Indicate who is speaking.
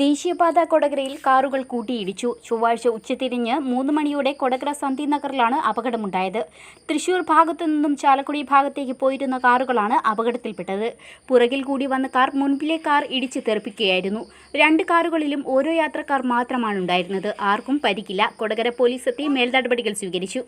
Speaker 1: ദേശീയപാത കൊടകരയിൽ കാറുകൾ കൂട്ടിയിടിച്ചു. ചൊവ്വാഴ്ച ഉച്ചതിരിഞ്ഞ് മൂന്ന് മണിയോടെ കൊടകര സന്ധി നഗറിലാണ് അപകടമുണ്ടായത്. തൃശൂർ ഭാഗത്തു നിന്നും ചാലക്കുടി ഭാഗത്തേക്ക് പോയിരുന്ന കാറുകളാണ് അപകടത്തിൽപ്പെട്ടത്. പുറകിൽ കൂടി വന്ന കാർ മുൻപിലെ കാർ ഇടിച്ച് തെറിപ്പിക്കുകയായിരുന്നു. രണ്ട് കാറുകളിലും ഓരോ യാത്രക്കാർ മാത്രമാണ് ഉണ്ടായിരുന്നത്. ആർക്കും പരിക്കില്ല. കൊടകര പോലീസ് എത്തി മേൽനടപടികൾ സ്വീകരിച്ചു.